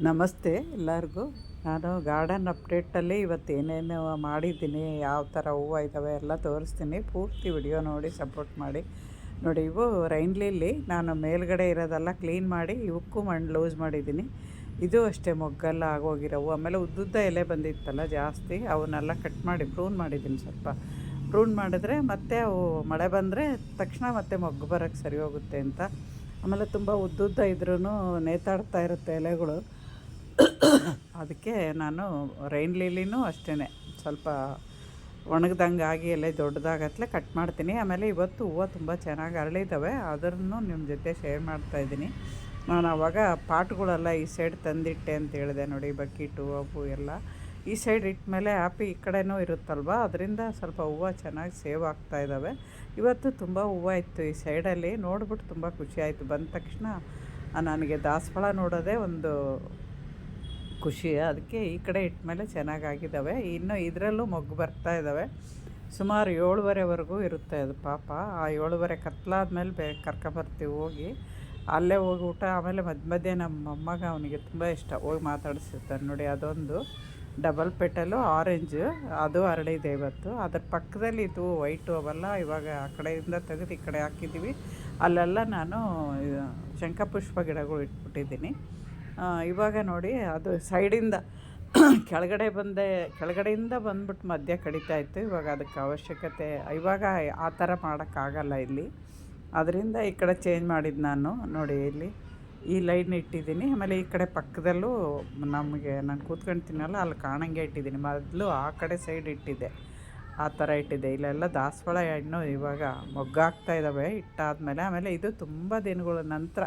ನಮಸ್ತೆ ಎಲ್ಲರಿಗೂ. ನಾನು ಗಾರ್ಡನ್ ಅಪ್ಡೇಟಲ್ಲಿ ಇವತ್ತು ಏನೇನು ಮಾಡಿದ್ದೀನಿ, ಯಾವ ಥರ ಹೂವು ಇದ್ದಾವೆ ಎಲ್ಲ ತೋರಿಸ್ತೀನಿ. ಪೂರ್ತಿ ವಿಡಿಯೋ ನೋಡಿ, ಸಪೋರ್ಟ್ ಮಾಡಿ. ನೋಡಿ, ಇವು ರೈನ್ ಲಿಲ್ಲಿ. ನಾನು ಮೇಲ್ಗಡೆ ಇರೋದೆಲ್ಲ ಕ್ಲೀನ್ ಮಾಡಿ ಇವಕ್ಕೂ ಮಣ್ಣು ಲೂಸ್ ಮಾಡಿದ್ದೀನಿ. ಇದು ಅಷ್ಟೇ ಮೊಗ್ಗೆಲ್ಲ ಆಗೋಗಿರೋವು ಆಮೇಲೆ ಉದ್ದುದ್ದ ಎಲೆ ಬಂದಿತ್ತಲ್ಲ ಜಾಸ್ತಿ, ಅವನ್ನೆಲ್ಲ ಕಟ್ ಮಾಡಿ, ಪ್ರೂನ್ ಮಾಡಿದ್ದೀನಿ ಸ್ವಲ್ಪ. ಪ್ರೂನ್ ಮಾಡಿದ್ರೆ ಮತ್ತೆ ಅವು ಮಳೆ ಬಂದರೆ ತಕ್ಷಣ ಮತ್ತೆ ಮೊಗ್ಗು ಬರೋಕ್ಕೆ ಸರಿ ಹೋಗುತ್ತೆ ಅಂತ. ಆಮೇಲೆ ತುಂಬ ಉದ್ದುದ್ದ ಇದ್ರೂ ನೇತಾಡ್ತಾ ಇರುತ್ತೆ ಎಲೆಗಳು. ಅದಕ್ಕೆ ನಾನು ರೈನ್ ಲೀಲಿನೂ ಅಷ್ಟೇ ಸ್ವಲ್ಪ ಒಣಗ್ದಂಗೆ ಆಗಿ ಎಲ್ಲ ದೊಡ್ಡದಾಗತ್ಲೆ ಕಟ್ ಮಾಡ್ತೀನಿ. ಆಮೇಲೆ ಇವತ್ತು ಹೂವು ತುಂಬ ಚೆನ್ನಾಗಿ ಅರಳಿದ್ದಾವೆ ಅದನ್ನು ನಿಮ್ಮ ಜೊತೆ ಶೇರ್ ಮಾಡ್ತಾಯಿದ್ದೀನಿ ನಾನು ಆವಾಗ ಪಾಟ್ಗಳೆಲ್ಲ ಈ ಸೈಡ್ ತಂದಿಟ್ಟೆ ಅಂತ ಹೇಳಿದೆ ನೋಡಿ, ಬಕೀಟು ಅವು ಎಲ್ಲ. ಈ ಸೈಡ್ ಇಟ್ಮೇಲೆ ಆ್ಯಪಿ ಈ ಕಡೆನೂ ಇರುತ್ತಲ್ವ? ಅದರಿಂದ ಸ್ವಲ್ಪ ಹೂವು ಚೆನ್ನಾಗಿ ಸೇವ್ ಆಗ್ತಾ ಇದ್ದಾವೆ ಇವತ್ತು ತುಂಬ ಹೂವು ಇತ್ತು ಈ ಸೈಡಲ್ಲಿ. ನೋಡ್ಬಿಟ್ಟು ತುಂಬ ಖುಷಿ ಆಯಿತು. ಬಂದ ತಕ್ಷಣ ನನಗೆ ದಾಸವಾಳ ನೋಡೋದೇ ಒಂದು ಖುಷಿ. ಅದಕ್ಕೆ ಈ ಕಡೆ ಇಟ್ಮೇಲೆ ಚೆನ್ನಾಗಾಗಿದ್ದಾವೆ. ಇನ್ನು ಇದರಲ್ಲೂ ಮೊಗ್ಗು ಬರ್ತಾ ಇದ್ದಾವೆ. ಸುಮಾರು ಏಳುವರೆವರೆಗೂ ಇರುತ್ತೆ ಅದು ಪಾಪ. ಆ ಏಳುವರೆ ಕತ್ಲಾದ್ಮೇಲೆ ಬೇ ಕರ್ಕೊಂಬರ್ತೀವಿ ಹೋಗಿ. ಅಲ್ಲೇ ಹೋಗಿ ಊಟ, ಆಮೇಲೆ ಮಧ್ಯ ಮಧ್ಯೆ ನಮ್ಮ ಮೊಮ್ಮಗ ಅವನಿಗೆ ತುಂಬ ಇಷ್ಟ. ಹೋಗಿ ಮಾತಾಡಿಸಿರ್ತಾನೆ ನೋಡಿ ಅದೊಂದು. ಡಬಲ್ ಪೆಟಲು ಆರೆಂಜು, ಅದು ಅರಳಿದೆ ಇವತ್ತು ಅದ್ರ ಪಕ್ಕದಲ್ಲಿ ಇದು ವೈಟು ಅವೆಲ್ಲ ಇವಾಗ ಆ ಕಡೆಯಿಂದ ತೆಗೆದು ಈ ಕಡೆ ಹಾಕಿದ್ದೀವಿ. ಅಲ್ಲೆಲ್ಲ ನಾನು ಶಂಕಪುಷ್ಪ ಗಿಡಗಳು ಇಟ್ಬಿಟ್ಟಿದ್ದೀನಿ. ಇವಾಗ ನೋಡಿ, ಅದು ಸೈಡಿಂದ ಕೆಳಗಡೆ ಬಂದೆ, ಕೆಳಗಡೆಯಿಂದ ಬಂದ್ಬಿಟ್ಟು ಮಧ್ಯ ಕಡಿತಾ ಇತ್ತು. ಇವಾಗ ಅದಕ್ಕೆ ಅವಶ್ಯಕತೆ, ಇವಾಗ ಆ ಥರ ಮಾಡೋಕ್ಕಾಗಲ್ಲ ಇಲ್ಲಿ. ಅದರಿಂದ ಈ ಕಡೆ ಚೇಂಜ್ ಮಾಡಿದ್ದು ನಾನು. ನೋಡಿ ಇಲ್ಲಿ, ಈ ಲೈನ್ ಇಟ್ಟಿದ್ದೀನಿ. ಆಮೇಲೆ ಈ ಕಡೆ ಪಕ್ಕದಲ್ಲೂ ನಮಗೆ, ನಾನು ಕೂತ್ಕೊಳ್ತೀನಲ್ಲ ಅಲ್ಲಿ ಕಾಣಂಗೆ ಇಟ್ಟಿದ್ದೀನಿ. ಮೊದಲು ಆ ಕಡೆ ಸೈಡ್ ಇಟ್ಟಿದ್ದೆ. ಆ ಥರ ಇಟ್ಟಿದ್ದೆ. ಇಲ್ಲೆಲ್ಲ ದಾಸವಾಳ ಹಣ್ಣು ಇವಾಗ ಮೊಗ್ಗಾಗ್ತಾ ಇದ್ದಾವೆ ಇಟ್ಟಾದಮೇಲೆ, ಆಮೇಲೆ ಇದು ತುಂಬ ದಿನಗಳ ನಂತರ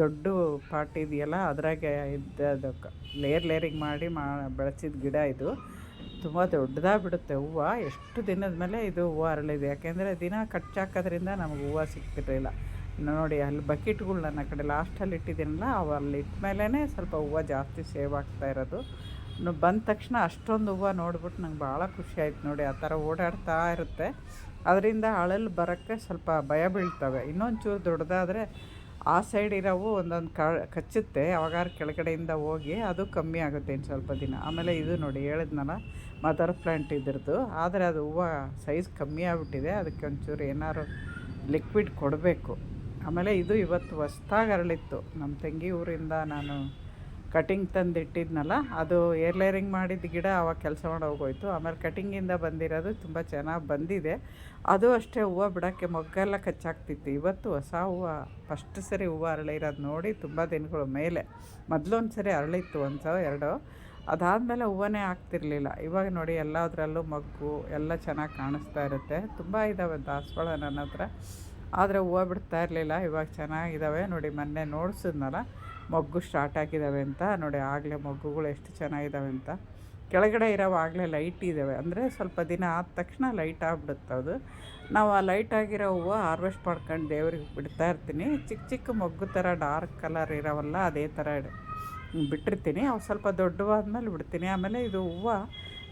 ದೊಡ್ಡ ಪಾಟ್ ಇದೆಯಲ್ಲ, ಅದ್ರಾಗೆ ಇದ್ದದು ಲೇಯರ್ ಲೇರಿಗೆ ಮಾಡಿ ಮಾ, ಬೆಳೆಸಿದ ಗಿಡ ಇದು. ತುಂಬ ದೊಡ್ಡದಾಗಿ ಬಿಡುತ್ತೆ ಹೂವು. ಎಷ್ಟು ದಿನದ ಮೇಲೆ ಇದು ಹೂವು ಅರಳಿದೆ. ಯಾಕೆಂದರೆ ದಿನ ಕಚ್ಚಾಕೋದ್ರಿಂದ ನಮಗೆ ಹೂವು ಸಿಗ್ತಿರಲಿಲ್ಲ. ನೋಡಿ, ಅಲ್ಲಿ ಬಕೆಟ್ಗಳು ನನ್ನ ಕಡೆ ಲಾಸ್ಟಲ್ಲಿ ಇಟ್ಟಿದ್ದೀನಲ್ಲ ಅವಲ್ಲಿ ಅಲ್ಲಿ ಇಟ್ಟ ಮೇಲೇ ಸ್ವಲ್ಪ ಹೂವು ಜಾಸ್ತಿ ಸೇವ್ ಆಗ್ತಾ ಇರೋದು. ಬಂದ ತಕ್ಷಣ ಅಷ್ಟೊಂದು ಹೂವು ನೋಡ್ಬಿಟ್ಟು ನಂಗೆ ಭಾಳ ಖುಷಿ ಆಯ್ತು ನೋಡಿ, ಆ ಥರ ಓಡಾಡ್ತಾ ಇರುತ್ತೆ. ಅದರಿಂದ ಅಳಲು ಬರೋಕ್ಕೆ ಸ್ವಲ್ಪ ಭಯ ಬೀಳ್ತವೆ. ಇನ್ನೊಂಚೂರು ದೊಡ್ಡದಾದರೆ ಆ ಸೈಡ್ ಇರೋವು ಒಂದೊಂದು ಕ, ಕಚ್ಚುತ್ತೆ. ಅವಾಗಾರು ಕೆಳಗಡೆಯಿಂದ ಹೋಗಿ ಅದು ಕಮ್ಮಿ ಆಗುತ್ತೆ ಇನ್ನು ಸ್ವಲ್ಪ ದಿನ. ಆಮೇಲೆ ಇದು ನೋಡಿ ಹೇಳಿದ್ನಲ್ಲ ಮದರ್ ಪ್ಲ್ಯಾಂಟ್ ಇದ್ರದ್ದು. ಆದರೆ ಅದು ಹೂವು ಸೈಜ್ ಕಮ್ಮಿ ಆಗಿಬಿಟ್ಟಿದೆ. ಅದಕ್ಕೆ ಒಂಚೂರು ಏನಾದ್ರು ಲಿಕ್ವಿಡ್ ಕೊಡಬೇಕು. ಆಮೇಲೆ ಇದು ಇವತ್ತು ಹೊಸ್ದಾಗಿ ಅರಳಿತ್ತು. ನಮ್ಮ ತಂಗಿ ಊರಿಂದ ನಾನು ಕಟಿಂಗ್ ತಂದು ಇಟ್ಟಿದ್ನಲ್ಲ ಅದು ಏರ್ ಲೇರಿಂಗ್ ಮಾಡಿದ ಗಿಡ ಅವಾಗ ಕೆಲಸ ಮಾಡಿ ಹೋಗೋಯ್ತು. ಆಮೇಲೆ ಕಟಿಂಗಿಂದ ಬಂದಿರೋದು ತುಂಬ ಚೆನ್ನಾಗಿ ಬಂದಿದೆ. ಅದು ಅಷ್ಟೇ ಹೂವು ಬಿಡೋಕ್ಕೆ ಮೊಗ್ಗೆಲ್ಲ ಕಚ್ಚಾಗ್ತಿತ್ತು ಇವತ್ತು ಹೊಸ ಹೂವು, ಫಸ್ಟ್ ಸರಿ ಹೂವು ಅರಳಿರೋದು ನೋಡಿ ತುಂಬ ದಿನಗಳ ಮೇಲೆ. ಮೊದಲೊಂದು ಸರಿ ಅರಳಿತ್ತು, ಒಂದು ಸಾವಿರ ಎರಡು. ಅದಾದಮೇಲೆ ಹೂವನೇ ಆಗ್ತಿರ್ಲಿಲ್ಲ. ಇವಾಗ ನೋಡಿ ಎಲ್ಲದರಲ್ಲೂ ಮಗ್ಗು ಎಲ್ಲ ಚೆನ್ನಾಗಿ ಕಾಣಿಸ್ತಾ ಇರುತ್ತೆ. ತುಂಬ ಇದ್ದಾವೆ ದಾಸವಾಳ ನನ್ನ ಹತ್ರ ಆದರೆ ಹೂವು ಬಿಡ್ತಾ ಇರಲಿಲ್ಲ, ಇವಾಗ ಚೆನ್ನಾಗಿದ್ದಾವೆ ನೋಡಿ ಮೊನ್ನೆ ನೋಡಿಸಿದ್ನಲ್ಲ, ಮೊಗ್ಗು ಸ್ಟಾರ್ಟ್ ಆಗಿದ್ದಾವೆ ಅಂತ. ನೋಡಿ ಆಗಲೇ ಮೊಗ್ಗುಗಳು ಎಷ್ಟು ಚೆನ್ನಾಗಿದ್ದಾವೆ ಅಂತ. ಕೆಳಗಡೆ ಇರೋವು ಆಗಲೇ ಲೈಟ್ ಇದ್ದಾವೆ ಅಂದರೆ ಸ್ವಲ್ಪ ದಿನ ಆದ ತಕ್ಷಣ ಲೈಟ್ ಆಗಿಬಿಡುತ್ತೆ ಅದು. ನಾವು ಆ ಲೈಟ್ ಆಗಿರೋ ಹೂವು ಹಾರ್ವೆಸ್ಟ್ ಮಾಡ್ಕೊಂಡು ದೇವ್ರಿಗೆ ಬಿಡ್ತಾ ಇರ್ತೀನಿ. ಚಿಕ್ಕ ಚಿಕ್ಕ ಮೊಗ್ಗು ಥರ ಡಾರ್ಕ್ ಕಲರ್ ಇರೋವಲ್ಲ, ಅದೇ ಥರ ಬಿಟ್ಟಿರ್ತೀನಿ. ಅವು ಸ್ವಲ್ಪ ದೊಡ್ಡವಾದ್ಮೇಲೆ ಬಿಡ್ತೀನಿ. ಆಮೇಲೆ ಇದು ಹೂವು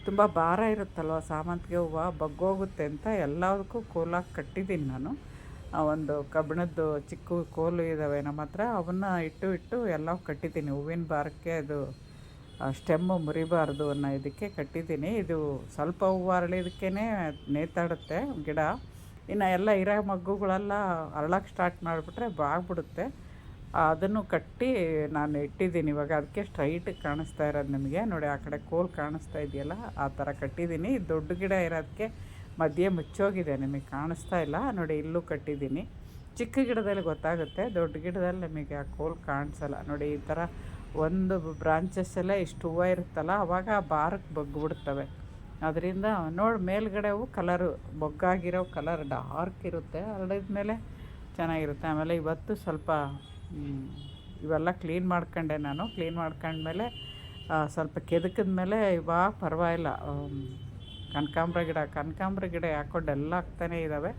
ತುಂಬ ಭಾರ ಇರುತ್ತಲ್ವ, ಸಾಮಂತಿಗೆ ಹೂವು, ಬಗ್ಗೋಗುತ್ತೆ ಅಂತ ಎಲ್ಲದಕ್ಕೂ ಕೋಲಾಗಿ ಕಟ್ಟಿದ್ದೀನಿ ನಾನು. ಒಂದು ಕಬ್ಬಿಣದ್ದು ಚಿಕ್ಕ ಕೋಲು ಇದ್ದಾವೆ ನಮ್ಮ ಹತ್ರ, ಅವನ್ನ ಇಟ್ಟು ಇಟ್ಟು ಎಲ್ಲ ಕಟ್ಟಿದ್ದೀನಿ. ಹೂವಿನ ಬಾರಕ್ಕೆ ಅದು ಸ್ಟೆಮ್ಮು ಮುರಿಬಾರ್ದು ಅನ್ನೋ ಇದಕ್ಕೆ ಕಟ್ಟಿದ್ದೀನಿ. ಇದು ಸ್ವಲ್ಪ ಹೂವು ಅರಳಿದಕ್ಕೇ ನೇತಾಡುತ್ತೆ ಗಿಡ. ಇನ್ನು ಎಲ್ಲ ಇರೋ ಮಗ್ಗುಗಳೆಲ್ಲ ಅರಳಕ್ಕೆ ಸ್ಟಾರ್ಟ್ ಮಾಡಿಬಿಟ್ರೆ ಬಾಗ್ಬಿಡುತ್ತೆ. ಅದನ್ನು ಕಟ್ಟಿ ನಾನು ಇಟ್ಟಿದ್ದೀನಿ. ಇವಾಗ ಅದಕ್ಕೆ ಸ್ಟ್ರೈಟ್ ಕಾಣಿಸ್ತಾ ಇರೋದು ನಿಮಗೆ. ನೋಡಿ, ಆ ಕಡೆ ಕೋಲ್ ಕಾಣಿಸ್ತಾ ಇದೆಯಲ್ಲ, ಆ ಥರ ಕಟ್ಟಿದ್ದೀನಿ. ದೊಡ್ಡ ಗಿಡ ಇರೋದಕ್ಕೆ ಮಧ್ಯೆ ಮುಚ್ಚೋಗಿದೆ, ನಿಮಗೆ ಕಾಣಿಸ್ತಾ ಇಲ್ಲ. ನೋಡಿ, ಇಲ್ಲೂ ಕಟ್ಟಿದ್ದೀನಿ. ಚಿಕ್ಕ ಗಿಡದಲ್ಲಿ ಗೊತ್ತಾಗುತ್ತೆ, ದೊಡ್ಡ ಗಿಡದಲ್ಲಿ ನಿಮಗೆ ಆ ಕೋಲ್ ಕಾಣಿಸಲ್ಲ. ನೋಡಿ, ಈ ಥರ ಒಂದು ಬ್ರಾಂಚಸ್ ಎಲ್ಲ ಇಷ್ಟು ಹೂವು ಇರುತ್ತಲ್ಲ, ಅವಾಗ ಆ ಬಾರಕ್ಕೆ ಬಗ್ಗಿಬಿಡ್ತವೆ ಅದರಿಂದ ನೋಡಿ ಮೇಲ್ಗಡೆವು ಕಲರು ಬೊಗ್ಗಾಗಿರೋ ಕಲರ್ ಡಾರ್ಕ್ ಇರುತ್ತೆ. ಹರಡಿದ ಮೇಲೆ ಚೆನ್ನಾಗಿರುತ್ತೆ. ಆಮೇಲೆ ಇವತ್ತು ಸ್ವಲ್ಪ ಇವೆಲ್ಲ ಕ್ಲೀನ್ ಮಾಡ್ಕೊಂಡೆ ನಾನು. ಕ್ಲೀನ್ ಮಾಡ್ಕೊಂಡ್ಮೇಲೆ ಸ್ವಲ್ಪ ಕೆದಕಿದ ಮೇಲೆ ಇವಾಗ ಪರವಾಗಿಲ್ಲ. ಕನಕಾಂಬ್ರ ಗಿಡ ಕನಕಾಂಬ್ರ ಗಿಡ ಹಾಕೊಂಡು ಎಲ್ಲ ಆಗ್ತಾನೇ ಇದ್ದಾವೆ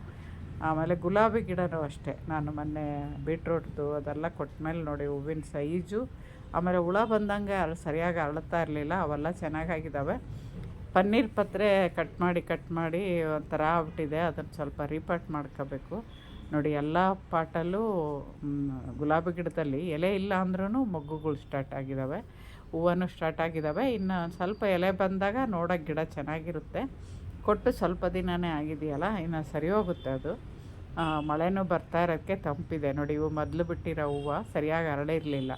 ಆಮೇಲೆ ಗುಲಾಬಿ ಗಿಡನೂ ಅಷ್ಟೇ. ನಾನು ಮೊನ್ನೆ ಬೀಟ್ರೂಟ್ದು ಅದೆಲ್ಲ ಕೊಟ್ಮೇಲೆ ನೋಡಿ ಹೂವಿನ ಸೈಜು. ಆಮೇಲೆ ಹುಳ ಬಂದಂಗೆ ಅಲ್ಲಿ ಸರಿಯಾಗಿ ಅರಳುತ್ತಾ ಇರಲಿಲ್ಲ, ಅವೆಲ್ಲ ಚೆನ್ನಾಗಾಗಿದ್ದಾವೆ ಪನ್ನೀರ್ ಪತ್ರೆ ಕಟ್ ಮಾಡಿ ಕಟ್ ಮಾಡಿ ಒಂಥರ ಆಗ್ಬಿಟ್ಟಿದೆ. ಅದನ್ನು ಸ್ವಲ್ಪ ರೀಪಾಟ್ ಮಾಡ್ಕೋಬೇಕು. ನೋಡಿ ಎಲ್ಲ ಪಾಟಲ್ಲೂ ಗುಲಾಬಿ ಗಿಡದಲ್ಲಿ ಎಲೆ ಇಲ್ಲ ಅಂದ್ರೂ ಮೊಗ್ಗುಗಳು ಸ್ಟಾರ್ಟ್ ಆಗಿದ್ದಾವೆ ಹೂವನು ಸ್ಟಾರ್ಟ್ ಆಗಿದ್ದಾವೆ ಇನ್ನು ಸ್ವಲ್ಪ ಎಲೆ ಬಂದಾಗ ನೋಡೋಕೆ ಗಿಡ ಚೆನ್ನಾಗಿರುತ್ತೆ. ಕೊಟ್ಟು ಸ್ವಲ್ಪ ದಿನವೇ ಆಗಿದೆಯಲ್ಲ, ಇನ್ನು ಸರಿ ಹೋಗುತ್ತೆ ಅದು. ಮಳೆನೂ ಬರ್ತಾ ಇರೋಕ್ಕೆ ತಂಪಿದೆ. ನೋಡಿ, ಇವು ಮೊದಲು ಬಿಟ್ಟಿರೋ ಹೂವು ಸರಿಯಾಗಿ ಹರಡಿರಲಿಲ್ಲ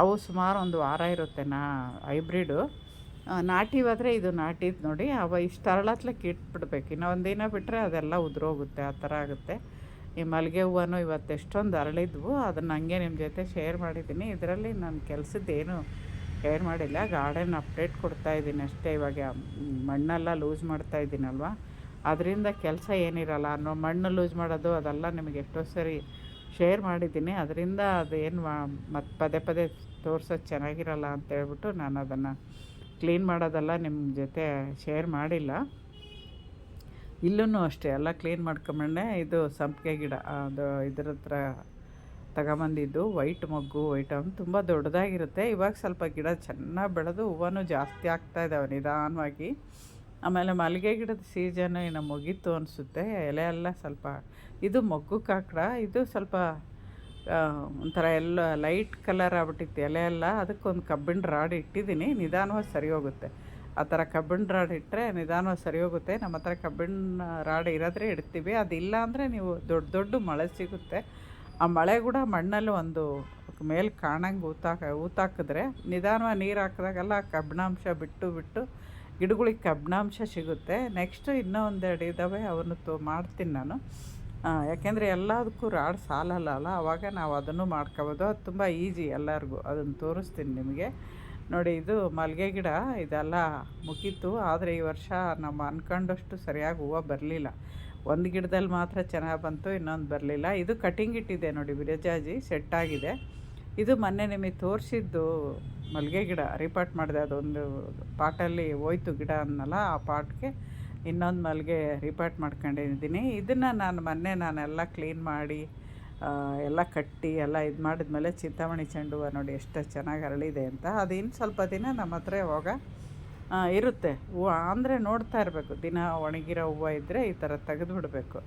ಅವು ಸುಮಾರು ಒಂದು ವಾರ ಇರುತ್ತೆ ನಾ, ಹೈಬ್ರಿಡು. ನಾಟಿವಾದರೆ ಇದು ನಾಟಿದ್ದು ನೋಡಿ, ಅವ ಇಷ್ಟು ಅರಳತ್ಲಕ್ಕೆ ಇಟ್ಬಿಡ್ಬೇಕು ಇನ್ನು ಒಂದಿನ ಬಿಟ್ಟರೆ ಅದೆಲ್ಲ ಉದುರೋಗುತ್ತೆ, ಆ ಥರ ಆಗುತ್ತೆ. ಈ ಮಲ್ಲಿಗೆ ಹೂವನ್ನು ಇವತ್ತು ಎಷ್ಟೊಂದು ಅರಳಿದ್ವು. ಅದನ್ನು ಹಂಗೆ ನಿಮ್ಮ ಜೊತೆ ಶೇರ್ ಮಾಡಿದ್ದೀನಿ. ಇದರಲ್ಲಿ ನನ್ನ ಕೆಲಸದ್ದೇನು ಶೇರ್ ಮಾಡಿಲ್ಲ. ಗಾರ್ಡನ್ ಅಪ್ಡೇಟ್ ಕೊಡ್ತಾ ಇದ್ದೀನಿ ಅಷ್ಟೇ. ಇವಾಗ ಮಣ್ಣೆಲ್ಲ ಲೂಸ್ ಮಾಡ್ತಾ ಇದ್ದೀನಲ್ವ? ಅದರಿಂದ ಕೆಲಸ ಏನಿರಲ್ಲ. ಅನ್ನೋ ಮಣ್ಣು ಲೂಸ್ ಮಾಡೋದು ಅದೆಲ್ಲ ನಿಮಗೆ ಎಷ್ಟೋ ಸರಿ ಶೇರ್ ಮಾಡಿದ್ದೀನಿ. ಅದರಿಂದ ಅದೇನು ಮತ್ತು ಪದೇ ಪದೇ ತೋರ್ಸೋದು ಚೆನ್ನಾಗಿರಲ್ಲ ಅಂತ ಹೇಳ್ಬಿಟ್ಟು ನಾನು ಅದನ್ನು ಕ್ಲೀನ್ ಮಾಡೋದೆಲ್ಲ ನಿಮ್ಮ ಜೊತೆ ಶೇರ್ ಮಾಡಿಲ್ಲ. ಇಲ್ಲೂ ಅಷ್ಟೇ. ಎಲ್ಲ ಕ್ಲೀನ್ ಮಾಡ್ಕೊಂಬಂಡೆ ಇದು ಸಂಪಿಗೆ ಗಿಡ, ಅದು ಇದ್ರ ಹತ್ರ ತಗೊಂಬಂದಿದ್ದು. ವೈಟ್ ಮೊಗ್ಗು, ವೈಟ್ ತುಂಬ ದೊಡ್ಡದಾಗಿರುತ್ತೆ. ಇವಾಗ ಸ್ವಲ್ಪ ಗಿಡ ಚೆನ್ನಾಗಿ ಬೆಳೆದು ಹೂವನೂ ಜಾಸ್ತಿ ಆಗ್ತಾ ಇದ್ದಾವೆ ನಿಧಾನವಾಗಿ. ಆಮೇಲೆ ಮಲ್ಲಿಗೆ ಗಿಡದ ಸೀಸನ್ ಇನ್ನು ಮುಗೀತು ಅನಿಸುತ್ತೆ. ಎಲೆ ಎಲ್ಲ ಸ್ವಲ್ಪ, ಇದು ಮೊಗ್ಗು ಕಾಕಡ, ಇದು ಸ್ವಲ್ಪ ಒಂಥರ ಎಲ್ಲ ಲೈಟ್ ಕಲರ್ ಆಗ್ಬಿಟ್ಟಿತ್ತು ಎಲೆ ಎಲ್ಲ. ಅದಕ್ಕೊಂದು ಕಬ್ಬಿಣ ರಾಡ್ ಇಟ್ಟಿದ್ದೀನಿ. ನಿಧಾನವಾಗಿ ಸರಿ ಹೋಗುತ್ತೆ. ಆ ಥರ ಕಬ್ಬಿಣ ರಾಡ್ ಇಟ್ಟರೆ ನಿಧಾನವಾಗಿ ಸರಿ ಹೋಗುತ್ತೆ. ನಮ್ಮ ಹತ್ರ ಕಬ್ಬಿಣ ರಾಡ್ ಇರೋದ್ರೆ ಇಡ್ತೀವಿ. ಅದಿಲ್ಲ ಅಂದರೆ ನೀವು ದೊಡ್ಡ ದೊಡ್ಡ ಮಳೆ ಸಿಗುತ್ತೆ. ಆ ಮಳೆ ಕೂಡ ಮಣ್ಣಲ್ಲಿ ಒಂದು ಮೇಲೆ ಕಾಣಂಗೆ ಊತಾಕ, ಊತಾಕಿದ್ರೆ ನಿಧಾನವಾಗಿ ನೀರು ಹಾಕಿದಾಗೆಲ್ಲ ಕಬ್ಬಿಣಾಂಶ ಬಿಟ್ಟು ಬಿಟ್ಟು ಗಿಡಗಳಿಗೆ ಕಬ್ಬಿಣಾಂಶ ಸಿಗುತ್ತೆ. ನೆಕ್ಸ್ಟು ಇನ್ನೂ ಒಂದೆರಡು ಇದ್ದಾವೆ ಅವನ್ನು ತೋ ಮಾಡ್ತೀನಿ ನಾನು. ಯಾಕೆಂದರೆ ಎಲ್ಲದಕ್ಕೂ ರಾಡ್ ಸಾಲಲ್ಲ ಅಲ್ಲ ಆವಾಗ ನಾವು ಅದನ್ನು ಮಾಡ್ಕೋಬೋದು. ಅದು ತುಂಬ ಈಸಿ ಎಲ್ಲರಿಗೂ, ಅದನ್ನು ತೋರಿಸ್ತೀನಿ ನಿಮಗೆ. ನೋಡಿ, ಇದು ಮಲ್ಲಿಗೆ ಗಿಡ, ಇದೆಲ್ಲ ಮುಗೀತು. ಆದರೆ ಈ ವರ್ಷ ನಮ್ಮ ಅನ್ಕೊಂಡಷ್ಟು ಸರಿಯಾಗಿ ಹೂವು ಬರಲಿಲ್ಲ. ಒಂದು ಗಿಡದಲ್ಲಿ ಮಾತ್ರ ಚೆನ್ನಾಗಿ ಬಂತು ಇನ್ನೊಂದು ಬರಲಿಲ್ಲ. ಇದು ಕಟಿಂಗ್ ಇಟ್ಟಿದೆ ನೋಡಿ ವಿರಜಾಜಿ ಸೆಟ್ ಆಗಿದೆ. ಇದು ಮೊನ್ನೆ ನಿಮಗೆ ತೋರಿಸಿದ್ದು ಮಲ್ಲಿಗೆ ಗಿಡ ರಿಪಾರ್ಟ್ ಮಾಡಿದೆ ಅದೊಂದು ಪಾಟಲ್ಲಿ ಹೋಯ್ತು ಗಿಡ ಅನ್ನಲ್ಲ ಆ ಪಾಟ್ಗೆ ಇನ್ನೊಂದು ಮಲ್ಲಿಗೆ ರಿಪಾರ್ಟ್ ಮಾಡ್ಕೊಂಡಿದ್ದೀನಿ. ಇದನ್ನು ನಾನು ಮೊನ್ನೆ ನಾನೆಲ್ಲ ಕ್ಲೀನ್ ಮಾಡಿ ಎಲ್ಲ ಕಟ್ಟಿ ಎಲ್ಲ ಇದು ಮಾಡಿದ್ಮೇಲೆ ಚಿಂತಾಮಣಿ ಚೆಂಡು ಹೂವು ನೋಡಿ ಎಷ್ಟು ಚೆನ್ನಾಗಿ ಅರಳಿದೆ ಅಂತ. ಅದು ಇನ್ನು ಸ್ವಲ್ಪ ದಿನ ನಮ್ಮ ಹತ್ರ ಆ, ಇರುತ್ತೆ. ಹೂವು ಅಂದರೆ ನೋಡ್ತಾ ಇರಬೇಕು. ದಿನ ಒಣಗಿರೋ ಹೂವು ಇದ್ದರೆ ಈ ಥರ ತೆಗೆದು ಬಿಡಬೇಕು.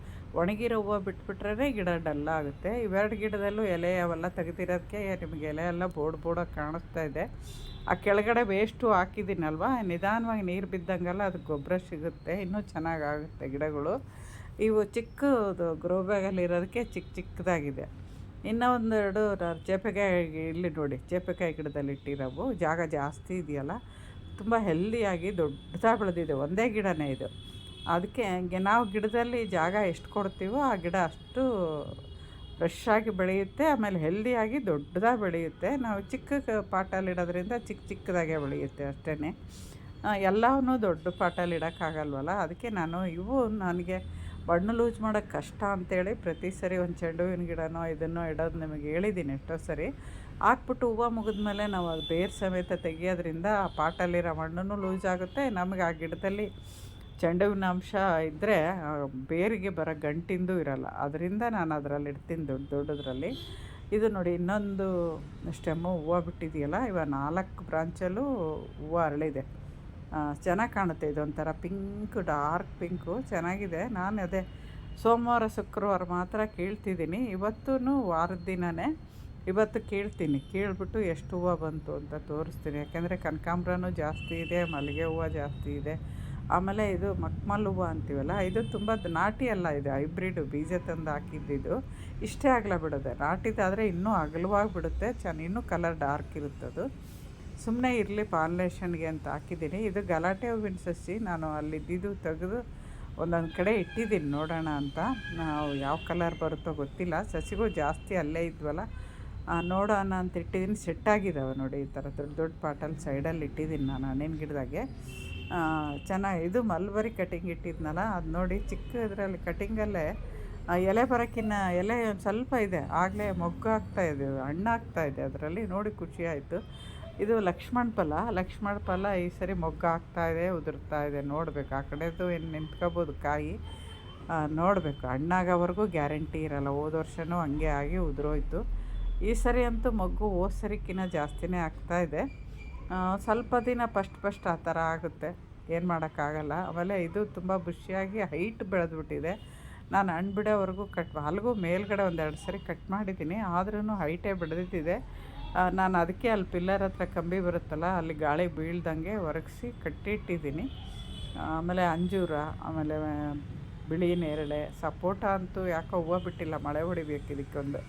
ಒಣಗಿರೋ ಹೂವು ಬಿಟ್ಬಿಟ್ರೇ ಗಿಡ ಡಲ್ಲ ಆಗುತ್ತೆ. ಇವೆರಡು ಗಿಡದಲ್ಲೂ ಎಲೆ ಅವೆಲ್ಲ ತೆಗೆದಿರೋದಕ್ಕೆ ನಿಮಗೆ ಎಲೆ ಎಲ್ಲ ಬೋಡ್ ಬೋಡಾಗಿ ಕಾಣಿಸ್ತಾ ಇದೆ. ಆ ಕೆಳಗಡೆ ವೇಸ್ಟು ಹಾಕಿದ್ದೀನಲ್ವ? ನಿಧಾನವಾಗಿ ನೀರು ಬಿದ್ದಂಗೆಲ್ಲ ಅದಕ್ಕೆ ಗೊಬ್ಬರ ಸಿಗುತ್ತೆ. ಇನ್ನೂ ಚೆನ್ನಾಗಾಗುತ್ತೆ ಗಿಡಗಳು. ಇವು ಚಿಕ್ಕದು ಗ್ರೋ ಬ್ಯಾಗಲ್ಲಿ ಇರೋದಕ್ಕೆ ಚಿಕ್ಕ ಚಿಕ್ಕದಾಗಿದೆ. ಇನ್ನೂ ಒಂದೆರಡು ಚೇಪೆಕಾಯಿ ಇಲ್ಲಿ ನೋಡಿ. ಚೇಪೆಕಾಯಿ ಗಿಡದಲ್ಲಿ ಇಟ್ಟಿರೋವು. ಜಾಗ ಜಾಸ್ತಿ ಇದೆಯಲ್ಲ? ತುಂಬ ಹೆಲ್ದಿಯಾಗಿ ದೊಡ್ಡದಾಗಿ ಬೆಳೆದಿದೆ ಒಂದೇ ಗಿಡನೇ ಇದು. ಅದಕ್ಕೆ ನಾವು ಗಿಡದಲ್ಲಿ ಜಾಗ ಎಷ್ಟು ಕೊಡ್ತೀವೋ ಆ ಗಿಡ ಅಷ್ಟು ಫ್ರೆಶ್ ಆಗಿ ಬೆಳೆಯುತ್ತೆ, ಆಮೇಲೆ ಹೆಲ್ದಿಯಾಗಿ ದೊಡ್ಡದಾಗಿ ಬೆಳೆಯುತ್ತೆ. ನಾವು ಚಿಕ್ಕ ಪಾಟಲ್ಲಿಡೋದ್ರಿಂದ ಚಿಕ್ಕ ಚಿಕ್ಕದಾಗೆ ಬೆಳೆಯುತ್ತೆ ಅಷ್ಟೇ ಎಲ್ಲವನ್ನೂ ದೊಡ್ಡ ಪಾಟಲ್ಲಿ ಇಡೋಕ್ಕಾಗಲ್ವಲ್ಲ? ಅದಕ್ಕೆ ನಾನು ಇವು ನನಗೆ ಬಣ್ಣ ಲೂಸ್ ಮಾಡೋಕ್ಕೆ ಕಷ್ಟ ಅಂತೇಳಿ ಪ್ರತಿ ಸರಿ ಒಂದು ಚೆಂಡು ಹೂವಿನ ಗಿಡನೋ ಇದನ್ನೋ ಇಡೋದು ನಿಮಗೆ ಹೇಳಿದ್ದೀನಿ ಎಷ್ಟೋ ಸರಿ. ಹಾಕ್ಬಿಟ್ಟು ಹೂವು ಮುಗಿದ್ಮೇಲೆ ನಾವು ಅದು ಬೇರು ಸಮೇತ ತೆಗಿಯೋದ್ರಿಂದ ಆ ಪಾಟಲ್ಲಿರೋ ಮಣ್ಣು ಲೂಸ್ ಆಗುತ್ತೆ. ನಮಗೆ ಆ ಗಿಡದಲ್ಲಿ ಚೆಂಡುವಿನ ಅಂಶ ಇದ್ದರೆ ಬೇರಿಗೆ ಬರೋ ಗಂಟಿಂದು ಇರಲ್ಲ. ಅದರಿಂದ ನಾನು ಅದರಲ್ಲಿ ಇಡ್ತೀನಿ ದೊಡ್ಡ ದೊಡ್ಡದ್ರಲ್ಲಿ. ಇದು ನೋಡಿ, ಇನ್ನೊಂದು ಸ್ಟೆಮ್ಮು ಹೂವು ಬಿಟ್ಟಿದೆಯಲ್ಲ, ಇವಾಗ ನಾಲ್ಕು ಬ್ರಾಂಚಲ್ಲೂ ಹೂವು ಅರಳಿದೆ. ಚೆನ್ನಾಗಿ ಕಾಣುತ್ತೆ. ಇದೊಂಥರ ಪಿಂಕ್, ಡಾರ್ಕ್ ಪಿಂಕು ಚೆನ್ನಾಗಿದೆ. ನಾನು ಅದೇ ಸೋಮವಾರ, ಶುಕ್ರವಾರ ಮಾತ್ರ ಕೇಳ್ತಿದ್ದೀನಿ. ಇವತ್ತೂ ವಾರದ ದಿನವೇ ಇವತ್ತು ಕೇಳ್ತೀನಿ. ಕೇಳಿಬಿಟ್ಟು ಎಷ್ಟು ಹೂವು ಬಂತು ಅಂತ ತೋರಿಸ್ತೀನಿ. ಯಾಕೆಂದರೆ ಕನಕಾಂಬ್ರನೂ ಜಾಸ್ತಿ ಇದೆ, ಮಲ್ಲಿಗೆ ಹೂವು ಜಾಸ್ತಿ ಇದೆ. ಆಮೇಲೆ ಇದು ಮಕ್ಮಲ್ ಹೂವು ಅಂತೀವಲ್ಲ, ಇದು ತುಂಬ ನಾಟಿ ಅಲ್ಲ ಇದು, ಹೈಬ್ರಿಡ್ ಬೀಜ ತಂದು ಹಾಕಿದ್ದಿದ್ದು. ಇಷ್ಟೇ ಆಗಲ ಬಿಡುತ್ತೆ. ನಾಟಿದಾದರೆ ಇನ್ನೂ ಅಗಲವಾಗಿ ಬಿಡುತ್ತೆ ಚೆನ್ನ ಇನ್ನೂ ಕಲರ್ ಡಾರ್ಕ್ ಇರುತ್ತದು ಸುಮ್ಮನೆ ಇರಲಿ ಪಾಲಿನೇಷನ್ಗೆ ಅಂತ ಹಾಕಿದ್ದೀನಿ. ಇದು ಗಲಾಟೆ ಹೂವಿನ ಸಸಿ. ನಾನು ಅಲ್ಲಿದ್ದಿದ್ದು ತೆಗೆದು ಒಂದೊಂದು ಕಡೆ ಇಟ್ಟಿದ್ದೀನಿ. ನೋಡೋಣ ಅಂತ. ನಾವು ಯಾವ ಕಲರ್ ಬರುತ್ತೋ ಗೊತ್ತಿಲ್ಲ. ಸಸಿಗೂ ಜಾಸ್ತಿ ಅಲ್ಲೇ ಇದ್ವಲ್ಲ ನೋಡೋಣ ಅಂತ ಇಟ್ಟಿದ್ದೀನಿ. ಸೆಟ್ ಆಗಿದ್ದಾವೆ ನೋಡಿ ಈ ಥರ ದೊಡ್ಡ ದೊಡ್ಡ ಪಾಟಲ್ಲಿ ಸೈಡಲ್ಲಿ ಇಟ್ಟಿದ್ದೀನಿ ನಾನು ಹಣ್ಣಿನ ಗಿಡದಾಗೆ. ಚೆನ್ನಾಗಿ ಇದು ಮಲ್ಬರಿ ಕಟಿಂಗ್ ಇಟ್ಟಿದ್ನಲ್ಲ, ಅದು ನೋಡಿ ಚಿಕ್ಕ ಇದರಲ್ಲಿ ಕಟಿಂಗಲ್ಲೇ ಎಲೆ ಬರೋಕ್ಕಿನ್ನ ಎಲೆ ಒಂದು ಸ್ವಲ್ಪ ಇದೆ. ಆಗಲೇ ಮೊಗ್ಗು ಆಗ್ತಾ ಇದೆ ಹಣ್ಣಾಗ್ತಾ ಇದೆ ಅದರಲ್ಲಿ. ನೋಡಿ ಖುಷಿ ಆಯಿತು. ಇದು ಲಕ್ಷ್ಮಣ ಫಲ ಲಕ್ಷ್ಮಣ ಫಲ ಈ ಸರಿ ಮೊಗ್ಗು ಆಗ್ತಾ ಇದೆ, ಉದುರ್ತಾ ಇದೆ. ನೋಡಬೇಕು. ಆ ಕಡೆದು ಏನು ನಿಂತ್ಕೋಬೋದು ಕಾಯಿ. ನೋಡಬೇಕು. ಹಣ್ಣಾಗೋವರೆಗೂ ಗ್ಯಾರಂಟಿ ಇರಲ್ಲ. ಹೋದ ವರ್ಷವೂ ಹಂಗೆ ಆಗಿ ಉದುರೋಯ್ತು. ಈ ಸರಿ ಅಂತೂ ಮಗ್ಗು ಹೋದ ಸರಿಕ್ಕಿಂತ ಜಾಸ್ತಿನೇ ಆಗ್ತಾ ಇದೆ. ಆ, ಸ್ವಲ್ಪ ದಿನ ಫಸ್ಟ್ ಫಸ್ಟ್ ಆ ಥರ ಆಗುತ್ತೆ. ಏನು ಮಾಡೋಕ್ಕಾಗಲ್ಲ. ಆಮೇಲೆ ಇದು ತುಂಬ ಬುಷಿಯಾಗಿ ಹೈಟ್ ಬೆಳೆದ್ಬಿಟ್ಟಿದೆ. ನಾನು ಹಣ್ಣು ಬಿಡೋವರೆಗೂ ಕಟ್ ಅಲ್ಲಿಗೂ ಮೇಲ್ಗಡೆ ಒಂದೆರಡು ಸರಿ ಕಟ್ ಮಾಡಿದ್ದೀನಿ. ಆದ್ರೂ ಹೈಟೇ ಬೆಳೆದಿದ್ದಿದೆ ನಾನು ಅದಕ್ಕೆ ಅಲ್ಲಿ ಪಿಲ್ಲರ್ ಹತ್ರ ಕಂಬಿ ಬರುತ್ತಲ್ಲ ಅಲ್ಲಿ ಗಾಳಿ ಬೀಳ್ದಂಗೆ ಒರಗಿಸಿ ಕಟ್ಟಿಟ್ಟಿದ್ದೀನಿ. ಆಮೇಲೆ ಅಂಜೂರ ಆಮೇಲೆ ಬಿಳಿ ನೇರಳೆ ಸಪೋಟ ಅಂತೂ ಯಾಕೋ ಹೂವು ಬಿಟ್ಟಿಲ್ಲ ಮಳೆ ಹೊಡಿಬೇಕು ಇದಕ್ಕೊಂದು.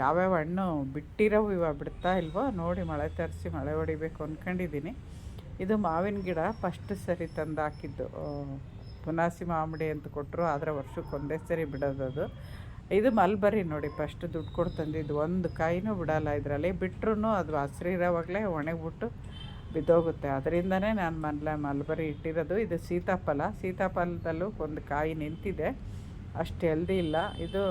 ಯಾವ್ಯಾವ ಹಣ್ಣು ಬಿಟ್ಟಿರೋವು ಇವಾಗ ಬಿಡ್ತಾ ಇಲ್ವೋ ನೋಡಿ ಮಳೆ ತರಿಸಿ ಮಳೆ ಹೊಡಿಬೇಕು ಅಂದ್ಕೊಂಡಿದ್ದೀನಿ ಇದು ಮಾವಿನ ಗಿಡ ಫಸ್ಟ್ ಸರಿ ತಂದು ಹಾಕಿದ್ದು ಪುನಾಸಿ ಮಾಮಿಡಿ ಅಂತ ಕೊಟ್ಟರು ಆದರೆ ವರ್ಷಕ್ಕೆ ಒಂದೇ ಸರಿ ಅದು. ಇದು ಮಲ್ಬರಿ ನೋಡಿ ಫಸ್ಟ್ ದುಡ್ಡು ಕೊಟ್ಟು ತಂದಿದ್ದು. ಒಂದು ಕಾಯಿನೂ ಬಿಡಲ್ಲ ಇದರಲ್ಲಿ. ಬಿಟ್ರೂ ಅದು ಹಸಿರಿರೋವಾಗಲೇ ಒಣಗಿಬಿಟ್ಟು ಬಿದ್ದೋಗುತ್ತೆ. ಅದರಿಂದನೇ ನಾನು ಮಲ್ಲ, ಮಲ್ಬರಿ ಇಟ್ಟಿರೋದು. ಇದು ಸೀತಾಫಲ. ಸೀತಾಫಲದಲ್ಲೂ ಒಂದು ಕಾಯಿ ನಿಂತಿದೆ. ಅಷ್ಟು ಹೆಲ್ದಿ ಇಲ್ಲ. ಇದು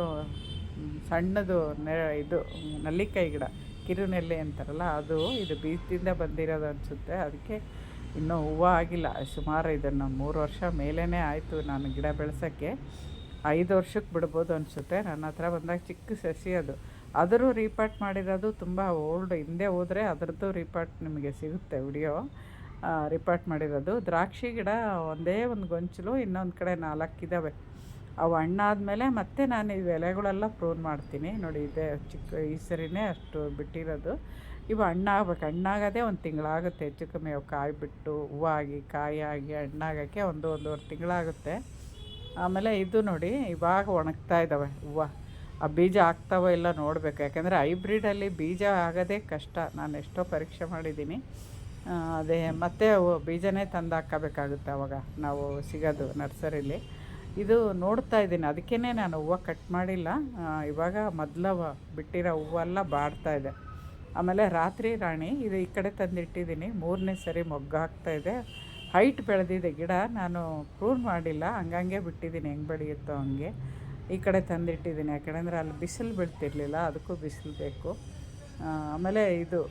ಸಣ್ಣದು ನೆ ಇದು, ನಲ್ಲಿಕಾಯಿ ಗಿಡ, ಕಿರುನೆಲ್ಲಿ ಅಂತಾರಲ್ಲ, ಅದು ಇದು ಬೀಜದಿಂದ ಬಂದಿರೋದು ಅನಿಸುತ್ತೆ. ಅದಕ್ಕೆ ಇನ್ನೂ ಹೂವು ಆಗಿಲ್ಲ. ಸುಮಾರು ಇದನ್ನು ಮೂರು ವರ್ಷ ಮೇಲೇ ಆಯಿತು ನಾನು ಗಿಡ ಬೆಳೆಸೋಕ್ಕೆ. ಐದು ವರ್ಷಕ್ಕೆ ಬಿಡ್ಬೋದು ಅನಿಸುತ್ತೆ. ನನ್ನ ಹತ್ರ ಬಂದಾಗ ಚಿಕ್ಕ ಸಸಿ ಅದು. ಅದರೂ ರೀಪಾರ್ಟ್ ಮಾಡಿರೋದು ತುಂಬ ಓಲ್ಡ್. ಹಿಂದೆ ಹೋದರೆ ಅದರದ್ದು ರೀಪಾರ್ಟ್ ನಿಮಗೆ ಸಿಗುತ್ತೆ ವಿಡಿಯೋ. ರಿಪಾರ್ಟ್ ಮಾಡಿರೋದು. ದ್ರಾಕ್ಷಿ ಗಿಡ ಒಂದೇ ಒಂದು ಗೊಂಚಲು ಇನ್ನೊಂದು ಕಡೆ ನಾಲ್ಕಿದ್ದಾವೆ ಅವು ಹಣ್ಣಾದಮೇಲೆ ಮತ್ತೆ ನಾನು ಈ ಎಲೆಗಳೆಲ್ಲ ಪ್ರೂನ್ ಮಾಡ್ತೀನಿ. ನೋಡಿ, ಇದೆ ಚಿಕ್ಕ, ಈ ಸರಿನೇ ಅಷ್ಟು ಬಿಟ್ಟಿರೋದು. ಇವು ಹಣ್ಣಾಗ್ಬೇಕು ಹಣ್ಣಾಗೋದೇ ಒಂದು ತಿಂಗಳಾಗುತ್ತೆ. ಹೆಚ್ಚು ಕಮ್ಮಿ ಅವು ಕಾಯಿ ಬಿಟ್ಟು ಹೂವಾಗಿ ಕಾಯಿ ಆಗಿ ಹಣ್ಣಾಗೋಕ್ಕೆ ಒಂದು ಒಂದೂವರೆ ತಿಂಗಳಾಗುತ್ತೆ. ಆಮೇಲೆ ಇದು ನೋಡಿ, ಇವಾಗ ಒಣಗ್ತಾ ಇದ್ದಾವೆ ಹೂವು. ಆ ಬೀಜ ಆಗ್ತಾವೋ ಇಲ್ಲ ನೋಡಬೇಕು. ಯಾಕೆಂದರೆ ಹೈಬ್ರಿಡಲ್ಲಿ ಬೀಜ ಆಗೋದೇ ಕಷ್ಟ. ನಾನು ಎಷ್ಟೋ ಪರೀಕ್ಷೆ ಮಾಡಿದ್ದೀನಿ. ಅದೇ ಮತ್ತೆ ಬೀಜನೇ ತಂದು ಹಾಕಬೇಕಾಗುತ್ತೆ ಅವಾಗ. ನಾವು ಸಿಗೋದು ನರ್ಸರಿಲಿ. ಇದು ನೋಡ್ತಾ ಇದ್ದೀನಿ. ಅದಕ್ಕೇ ನಾನು ಹೂವು ಕಟ್ ಮಾಡಿಲ್ಲ. ಇವಾಗ ಮೊದಲ ಬಿಟ್ಟಿರೋ ಹೂವೆಲ್ಲ ಬಾಡ್ತಾ ಇದೆ. ಆಮೇಲೆ ರಾತ್ರಿ ರಾಣಿ, ಇದು ಈ ಕಡೆ ತಂದಿಟ್ಟಿದ್ದೀನಿ. ಮೂರನೇ ಸರಿ ಮೊಗ್ಗಾಗ್ತಾ ಇದೆ. ಹೈಟ್ ಬೆಳೆದಿದೆ. ಗಿಡ ನಾನು ಪ್ರೂನ್ ಮಾಡಿಲ್ಲ. ಹಂಗಂಗೆ ಬಿಟ್ಟಿದ್ದೀನಿ. ಹೆಂಗೆ ಬೆಳೆಯುತ್ತೋ ಹಂಗೆ. ಈ ಕಡೆ ತಂದಿಟ್ಟಿದ್ದೀನಿ. ಯಾಕಂದರೆ ಅಲ್ಲಿ ಬಿಸಿಲು ಬೀಳ್ತಿರ್ಲಿಲ್ಲ. ಅದಕ್ಕೂ ಬಿಸಿಲು ಬೇಕು. ಆಮೇಲೆ ಇದು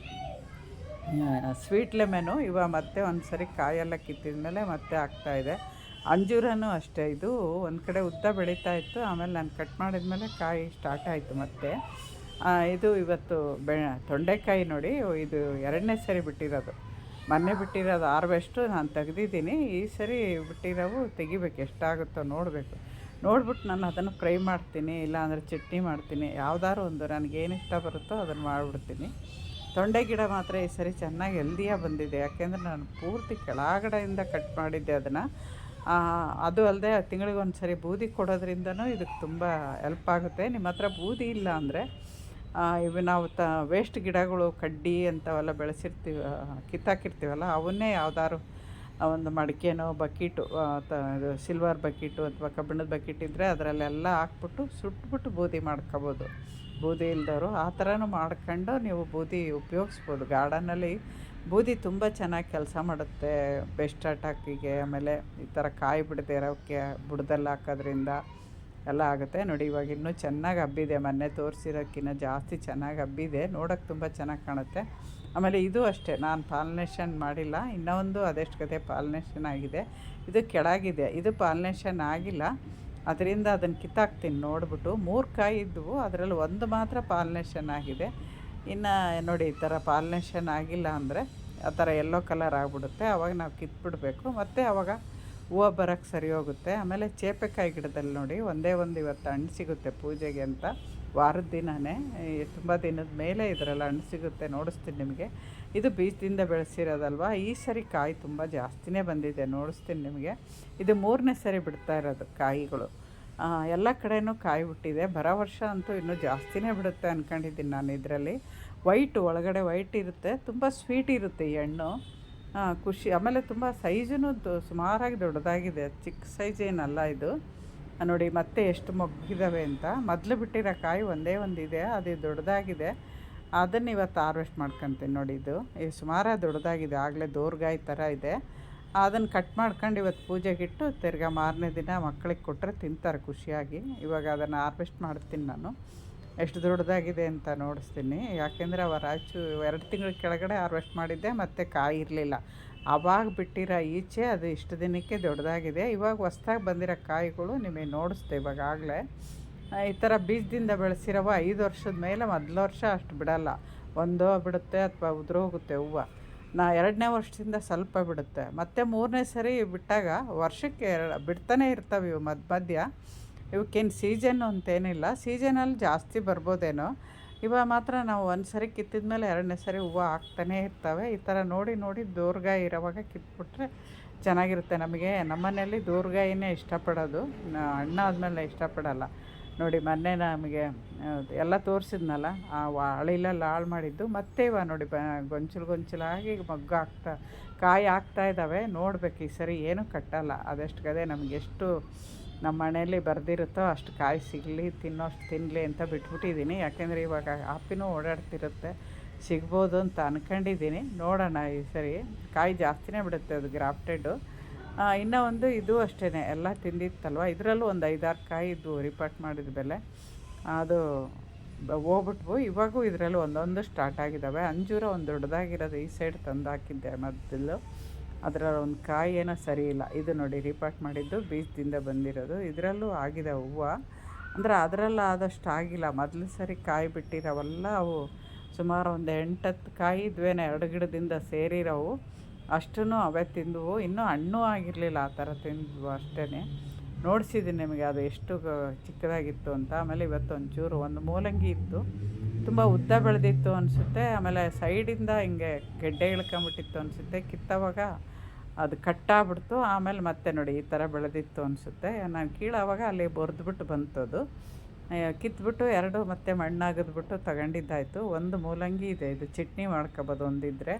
ಸ್ವೀಟ್ ಲೆಮೆನು ಇವಾಗ ಮತ್ತೆ ಒಂದು ಸರಿ ಕಾಯೆಲ್ಲ ಕಿತ್ತಿದ ಮೇಲೆ ಮತ್ತೆ ಆಗ್ತಾಯಿದೆ ಅಂಜೂರನೂ ಅಷ್ಟೇ. ಇದು ಒಂದು ಕಡೆ ಉದ್ದ ಬೆಳೀತಾ ಇತ್ತು, ಆಮೇಲೆ ನಾನು ಕಟ್ ಮಾಡಿದ್ಮೇಲೆ ಕಾಯಿ ಸ್ಟಾರ್ಟ್ ಆಯಿತು ಮತ್ತೆ. ಇದು ಇವತ್ತು ಬೆ, ತೊಂಡೆಕಾಯಿ ನೋಡಿ, ಇದು ಎರಡನೇ ಸರಿ ಬಿಟ್ಟಿರೋದು. ಮೊನ್ನೆ ಬಿಟ್ಟಿರೋದು ಆರ್ವೆಸ್ಟು ನಾನು ತೆಗೆದಿದ್ದೀನಿ, ಈ ಸರಿ ಬಿಟ್ಟಿರೋವು ತೆಗಿಬೇಕು, ಎಷ್ಟಾಗುತ್ತೋ ನೋಡಬೇಕು. ನೋಡ್ಬಿಟ್ಟು ನಾನು ಅದನ್ನು ಫ್ರೈ ಮಾಡ್ತೀನಿ, ಇಲ್ಲಾಂದರೆ ಚಟ್ನಿ ಮಾಡ್ತೀನಿ ಯಾವ್ದಾದ್ರು ಒಂದು ನನಗೇನು ಇಷ್ಟ ಬರುತ್ತೋ ಅದನ್ನು ಮಾಡಿಬಿಡ್ತೀನಿ. ತೊಂಡೆ ಗಿಡ ಮಾತ್ರ ಈ ಸರಿ ಚೆನ್ನಾಗಿ ಹೆಲ್ದಿಯಾಗಿ ಬಂದಿದೆ, ಯಾಕೆಂದರೆ ನಾನು ಪೂರ್ತಿ ಕೆಳಗಡೆಯಿಂದ ಕಟ್ ಮಾಡಿದ್ದೆ ಅದನ್ನು. ಅದು ಅಲ್ಲದೆ ತಿಂಗಳಿಗೆ ಒಂದು ಸರಿ ಬೂದಿ ಕೊಡೋದ್ರಿಂದನೂ ಇದಕ್ಕೆ ತುಂಬ ಎಲ್ಪ್ ಆಗುತ್ತೆ. ನಿಮ್ಮ ಹತ್ರ ಬೂದಿ ಇಲ್ಲ ಅಂದರೆ ಇವು ನಾವು ತ ವೇಸ್ಟ್ ಗಿಡಗಳು, ಕಡ್ಡಿ ಅಂಥವೆಲ್ಲ ಬೆಳೆಸಿರ್ತೀವಿ ಕಿತ್ತಾಕಿರ್ತೀವಲ್ಲ, ಅವನ್ನೇ ಯಾವ್ದಾದ್ರು ಒಂದು ಮಡಿಕೆನೋ, ಬಕೀಟು ತ, ಇದು ಸಿಲ್ವರ್ ಬಕೀಟು ಅಥವಾ ಕಬ್ಬಿಣದ ಬಕೀಟ್ ಇದ್ದರೆ ಅದರಲ್ಲೆಲ್ಲ ಹಾಕ್ಬಿಟ್ಟು ಸುಟ್ಬಿಟ್ಟು ಬೂದಿ ಮಾಡ್ಕೋಬೋದು. ಬೂದಿ ಇಲ್ದವರು ಆ ಥರನೂ ಮಾಡ್ಕೊಂಡು ನೀವು ಬೂದಿ ಉಪಯೋಗಿಸ್ಬೋದು. ಗಾರ್ಡನಲ್ಲಿ ಬೂದಿ ತುಂಬ ಚೆನ್ನಾಗಿ ಕೆಲಸ ಮಾಡುತ್ತೆ. ಬೆಸ್ಟ್ ಅಟ್ಯಾಕಿಗೆ ಆಮೇಲೆ ಈ ಥರ ಕಾಯಿ ಬಿಡದೆ ಇರೋಕ್ಕೆ ಬುಡದಲ್ಲಿ ಹಾಕೋದ್ರಿಂದ ಎಲ್ಲ ಆಗುತ್ತೆ. ನೋಡಿ, ಇವಾಗ ಇನ್ನೂ ಚೆನ್ನಾಗಿ ಹಬ್ಬಿದೆ. ಮೊನ್ನೆ ತೋರಿಸಿರೋಕ್ಕಿಂತ ಜಾಸ್ತಿ ಚೆನ್ನಾಗಿ ಹಬ್ಬಿದೆ. ನೋಡೋಕ್ಕೆ ತುಂಬ ಚೆನ್ನಾಗಿ ಕಾಣುತ್ತೆ. ಆಮೇಲೆ ಇದು ಅಷ್ಟೇ. ನಾನು ಪಾಲಿನೇಷನ್ ಮಾಡಿಲ್ಲ. ಇನ್ನೊಂದು ಅದೆಷ್ಟು ಕತೆ ಪಾಲಿನೇಷನ್ ಆಗಿದೆ. ಇದು ಕೆಳಗಿದೆ. ಇದು ಪಾಲಿನೇಷನ್ ಆಗಿಲ್ಲ. ಅದರಿಂದ ಅದನ್ನು ಕಿತ್ತಾಕ್ತೀನಿ. ನೋಡಿಬಿಟ್ಟು ಮೂರು ಕಾಯಿ ಇದ್ದವು ಅದರಲ್ಲಿ ಒಂದು ಮಾತ್ರ ಪಾಲಿನೇಷನ್ ಆಗಿದೆ. ಇನ್ನು ನೋಡಿ, ಈ ಥರ ಪಾಲಿನೇಷನ್ ಆಗಿಲ್ಲ ಅಂದರೆ ಆ ಥರ ಎಲ್ಲೋ ಕಲರ್ ಆಗಿಬಿಡುತ್ತೆ. ಆವಾಗ ನಾವು ಕಿತ್ಬಿಡಬೇಕು. ಮತ್ತು ಆವಾಗ ಹೂವು ಬರೋಕ್ಕೆ ಸರಿ ಹೋಗುತ್ತೆ. ಆಮೇಲೆ ಚೇಪೆಕಾಯಿ ಗಿಡದಲ್ಲಿ ನೋಡಿ, ಒಂದೇ ಒಂದು ಇವತ್ತು ಹಣ್ಣು ಸಿಗುತ್ತೆ ಪೂಜೆಗೆ ಅಂತ. ವಾರದ ದಿನವೇ ತುಂಬ ದಿನದ ಮೇಲೆ ಇದರಲ್ಲ ಹಣ್ಣು ಸಿಗುತ್ತೆ. ನೋಡಿಸ್ತೀನಿ ನಿಮಗೆ. ಇದು ಬೀಜದಿಂದ ಬೆಳೆಸಿರೋದಲ್ವ? ಈ ಸರಿ ಕಾಯಿ ತುಂಬ ಜಾಸ್ತಿನೇ ಬಂದಿದೆ. ನೋಡಿಸ್ತೀನಿ ನಿಮಗೆ. ಇದು ಮೂರನೇ ಸರಿ ಬಿಡ್ತಾ ಇರೋದು ಕಾಯಿಗಳು. ಎಲ್ಲ ಕಡೆಯೂ ಕಾಯಿ ಬಿಟ್ಟಿದೆ ಬರೋ ವರ್ಷ ಅಂತೂ ಇನ್ನೂ ಜಾಸ್ತಿನೇ ಬಿಡುತ್ತೆ ಅಂದ್ಕೊಂಡಿದ್ದೀನಿ ನಾನು ಇದರಲ್ಲಿ. ವೈಟ್ ಒಳಗಡೆ ವೈಟ್ ಇರುತ್ತೆ. ತುಂಬ ಸ್ವೀಟ್ ಇರುತ್ತೆ ಈ ಹಣ್ಣು. ಖುಷಿ. ಆಮೇಲೆ ತುಂಬ ಸೈಜೂ ಸುಮಾರಾಗಿ ದೊಡ್ಡದಾಗಿದೆ. ಚಿಕ್ಕ ಸೈಜ್ ಏನಲ್ಲ ಇದು. ನೋಡಿ ಮತ್ತೆ ಎಷ್ಟು ಮೊಗ್ಗಿದ್ದಾವೆ ಅಂತ. ಮೊದಲು ಬಿಟ್ಟಿರೋ ಕಾಯಿ ಒಂದೇ ಒಂದಿದೆ. ಅದು ದೊಡ್ಡದಾಗಿದೆ. ಅದನ್ನು ಇವತ್ತು ಹಾರ್ವೆಸ್ಟ್ ಮಾಡ್ಕೊತೀನಿ ನೋಡಿ ಇದು ಸುಮಾರಾಗಿ ದೊಡ್ಡದಾಗಿದೆ. ಆಗಲೇ ದೋರ್ಗಾಯಿ ಥರ ಇದೆ. ಅದನ್ನು ಕಟ್ ಮಾಡ್ಕೊಂಡು ಇವತ್ತು ಪೂಜೆಗಿಟ್ಟು ತಿರ್ಗಾ ಮಾರನೇ ದಿನ ಮಕ್ಕಳಿಗೆ ಕೊಟ್ಟರೆ ತಿಂತಾರೆ ಖುಷಿಯಾಗಿ. ಇವಾಗ ಅದನ್ನು ಹಾರ್ವೆಸ್ಟ್ ಮಾಡ್ತೀನಿ ನಾನು. ಎಷ್ಟು ದೊಡ್ಡದಾಗಿದೆ ಅಂತ ನೋಡಿಸ್ತೀನಿ. ಯಾಕೆಂದರೆ ಅವ ರಾಚು ಎರಡು ತಿಂಗಳ ಕೆಳಗಡೆ ಹಾರ್ವೆಸ್ಟ್ ಮಾಡಿದ್ದೆ, ಮತ್ತು ಕಾಯಿ ಇರಲಿಲ್ಲ. ಆವಾಗ ಬಿಟ್ಟಿರೋ ಈಚೆ ಅದು ಇಷ್ಟು ದಿನಕ್ಕೆ ದೊಡ್ಡದಾಗಿದೆ. ಇವಾಗ ಹೊಸ್ದಾಗಿ ಬಂದಿರೋ ಕಾಯಿಗಳು ನಿಮಗೆ ನೋಡಿಸ್ದೆ ಇವಾಗಾಗಲೇ ಈ ಥರ ಬೀಜದಿಂದ ಬೆಳೆಸಿರವ ಐದು ವರ್ಷದ ಮೇಲೆ ಮೊದಲ ವರ್ಷ ಅಷ್ಟು ಬಿಡಲ್ಲ. ಒಂದೋ ಬಿಡುತ್ತೆ ಅಥವಾ ಉದುರೋಗುತ್ತೆ ಹೂವು. ನಾ ಎರಡನೇ ವರ್ಷದಿಂದ ಸ್ವಲ್ಪ ಬಿಡುತ್ತೆ. ಮತ್ತು ಮೂರನೇ ಸರಿ ಬಿಟ್ಟಾಗ ವರ್ಷಕ್ಕೆ ಎರಡು ಬಿಡ್ತಾನೆ ಇರ್ತವೆ ಇವು ಮಧ್ಯ ಮಧ್ಯ. ಇವಕ್ಕೇನು ಸೀಜನ್ನು ಅಂತೇನಿಲ್ಲ. ಸೀಸನಲ್ಲಿ ಜಾಸ್ತಿ ಬರ್ಬೋದೇನೋ. ಇವಾಗ ಮಾತ್ರ ನಾವು ಒಂದು ಸರಿ ಕಿತ್ತಿದ ಮೇಲೆ ಎರಡನೇ ಸರಿ ಹೂವು ಹಾಕ್ತಾನೇ ಇರ್ತವೆ. ಈ ಥರ ನೋಡಿ ನೋಡಿ ದೂರ್ಗಾಯಿ ಇರೋವಾಗ ಕಿತ್ಬಿಟ್ರೆ ಚೆನ್ನಾಗಿರುತ್ತೆ ನಮಗೆ. ನಮ್ಮನೆಯಲ್ಲಿ ದೂರ್ಗಾಯಿನೇ ಇಷ್ಟಪಡೋದು. ಅಣ್ಣ ಆದಮೇಲೆ ಇಷ್ಟಪಡಲ್ಲ. ನೋಡಿ, ಮೊನ್ನೆ ನಮಗೆ ಎಲ್ಲ ತೋರಿಸಿದ್ನಲ್ಲ, ಆ ಹಳಿಲಲ್ಲಿ ಹಾಳು ಮಾಡಿದ್ದು. ಮತ್ತೆ ಇವ ನೋಡಿ, ಬ, ಗೊಂಚಲು ಗೊಂಚಲಾಗಿ ಮಗ್ಗು ಆಗ್ತಾ, ಕಾಯಿ ಆಗ್ತಾ ಇದ್ದಾವೆ ನೋಡ್ಬೇಕು ಈ ಸರಿ ಏನೂ ಕಟ್ಟಲ್ಲ. ಅದಷ್ಟು ಗದೆ ನಮಗೆ ಎಷ್ಟು ನಮ್ಮ ಮನೆಯಲ್ಲಿ ಬರೆದಿರುತ್ತೋ ಅಷ್ಟು ಕಾಯಿ ಸಿಗಲಿ, ತಿನ್ನೋಷ್ಟು ತಿನ್ನಲಿ ಅಂತ ಬಿಟ್ಬಿಟ್ಟಿದ್ದೀನಿ. ಯಾಕೆಂದರೆ ಇವಾಗ ಆಪಿನೂ ಓಡಾಡ್ತಿರುತ್ತೆ. ಸಿಗ್ಬೋದು ಅಂತ ಅಂದ್ಕೊಂಡಿದ್ದೀನಿ ನೋಡೋಣ ಈ ಸರಿ. ಕಾಯಿ ಜಾಸ್ತಿನೇ ಬಿಡುತ್ತೆ ಅದು ಗ್ರಾಫ್ಟೆಡ್ಡು. ಇನ್ನೂ ಒಂದು ಇದು ಅಷ್ಟೇ ಎಲ್ಲ ತಿಂದಿತ್ತಲ್ವ? ಇದರಲ್ಲೂ ಒಂದು ಐದಾರು ಕಾಯಿ ಇದ್ದು ರಿಪೋರ್ಟ್ ಮಾಡಿದ ಬೆಲೆ. ಅದು ಹೋಗ್ಬಿಟ್ವು. ಇವಾಗೂ ಇದರಲ್ಲೂ ಒಂದೊಂದು ಸ್ಟಾರ್ಟ್ ಆಗಿದ್ದಾವೆ ಅಂಜೂರ ಒಂದು ದೊಡ್ಡದಾಗಿರೋದು ಈ ಸೈಡ್ ತಂದು ಹಾಕಿದ್ದೆ ಮೊದಲು. ಅದರ ಒಂದು ಕಾಯಿ ಏನೋ ಸರಿ ಇಲ್ಲ. ಇದು ನೋಡಿ, ರಿಪಾರ್ಟ್ ಮಾಡಿದ್ದು, ಬೀಜದಿಂದ ಬಂದಿರೋದು. ಇದರಲ್ಲೂ ಆಗಿದೆ ಹೂವು. ಅಂದರೆ ಅದರಲ್ಲಿ ಆದಷ್ಟು ಆಗಿಲ್ಲ. ಮೊದಲು ಸರಿ ಕಾಯಿ ಬಿಟ್ಟಿರೋವಲ್ಲ ಅವು. ಸುಮಾರು ಒಂದು ಎಂಟತ್ತು ಕಾಯಿ ಇದ್ವೇನೆ ಎರಡು ಗಿಡದಿಂದ ಸೇರಿರೋವು. ಅಷ್ಟೂ ಅವೇ ತಿಂದವು. ಇನ್ನೂ ಹಣ್ಣು ಆಗಿರಲಿಲ್ಲ ಆ ಥರ ತಿಂದವು ಅಷ್ಟೇ ನೋಡಿಸಿದ್ದೀನಿ ನಿಮಗೆ ಅದು ಎಷ್ಟು ಚಿಕ್ಕದಾಗಿತ್ತು ಅಂತ. ಆಮೇಲೆ ಇವತ್ತು ಒಂಚೂರು ಒಂದು ಮೂಲಂಗಿ ಇತ್ತು. ತುಂಬ ಉದ್ದ ಬೆಳೆದಿತ್ತು ಅನಿಸುತ್ತೆ. ಆಮೇಲೆ ಸೈಡಿಂದ ಹಿಂಗೆ ಗೆಡ್ಡೆ ಇಳ್ಕೊಂಬಿಟ್ಟಿತ್ತು ಅನಿಸುತ್ತೆ. ಕಿತ್ತವಾಗ ಅದು ಕಟ್ಟಾಗ್ಬಿಡ್ತು. ಆಮೇಲೆ ಮತ್ತೆ ನೋಡಿ ಈ ಥರ ಬೆಳೆದಿತ್ತು ಅನಿಸುತ್ತೆ. ನಾನು ಕೀಳಾವಾಗ ಅಲ್ಲಿ ಬರೆದ್ಬಿಟ್ಟು ಬಂತು ಅದು ಕಿತ್ಬಿಟ್ಟು ಎರಡು ಮತ್ತೆ ಮಣ್ಣಾಗದ್ಬಿಟ್ಟು ತಗೊಂಡಿದ್ದಾಯಿತು. ಒಂದು ಮೂಲಂಗಿ ಇದೆ. ಇದು ಚಟ್ನಿ ಮಾಡ್ಕೊಬೋದು ಒಂದಿದ್ರೆ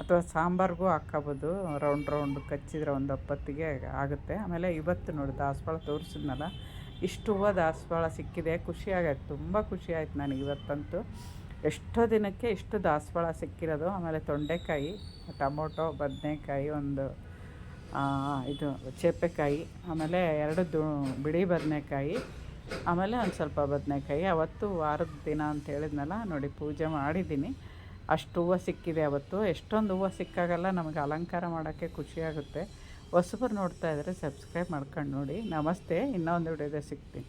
ಅಥವಾ ಸಾಂಬಾರಿಗೂ ಹಾಕ್ಕೊಬೋದು ರೌಂಡ್ ರೌಂಡ್ ಕಚ್ಚಿದ್ರೆ ಒಂದು ಒಪ್ಪತ್ತಿಗೆ ಆಗುತ್ತೆ. ಆಮೇಲೆ ಇವತ್ತು ನೋಡಿ ದಾಸವಾಳ ತೋರಿಸಿದ್ನಲ್ಲ, ಇಷ್ಟು ಹೂವು ದಾಸವಾಳ ಸಿಕ್ಕಿದೆ. ಖುಷಿ ಆಗೈತೆ ತುಂಬ ಖುಷಿ ಆಯ್ತು ನನಗೆ ಇವತ್ತಂತೂ. ಎಷ್ಟೋ ದಿನಕ್ಕೆ ಇಷ್ಟು ದಾಸವಾಳ ಸಿಕ್ಕಿರೋದು. ಆಮೇಲೆ ತೊಂಡೆಕಾಯಿ, ಟೊಮೊಟೊ, ಬದನೆಕಾಯಿ, ಒಂದು ಇದು ಚೇಪೆಕಾಯಿ, ಆಮೇಲೆ ಎರಡು ದು, ಬಿಳಿ ಬದನೆಕಾಯಿ, ಆಮೇಲೆ ಒಂದು ಸ್ವಲ್ಪ ಬದನೆಕಾಯಿ. ಅವತ್ತು ವಾರದ ದಿನ ಅಂತ ಹೇಳಿದ್ನಲ್ಲ, ನೋಡಿ ಪೂಜೆ ಮಾಡಿದ್ದೀನಿ. ಅಷ್ಟು ಹೂವು ಸಿಕ್ಕಿದೆ ಅವತ್ತು. ಎಷ್ಟೊಂದು ಹೂವು ಸಿಕ್ಕಾಗಲ್ಲ, ನಮಗೆ ಅಲಂಕಾರ ಮಾಡೋಕ್ಕೆ ಖುಷಿಯಾಗುತ್ತೆ. ಹೊಸಬರು ನೋಡ್ತಾ ಇದ್ದರೆ ಸಬ್ಸ್ಕ್ರೈಬ್ ಮಾಡ್ಕೊಂಡು ನೋಡಿ. ನಮಸ್ತೆ, ಇನ್ನೊಂದು ವಿಡಿಯೋದಲ್ಲಿ ಸಿಗ್ತೀನಿ.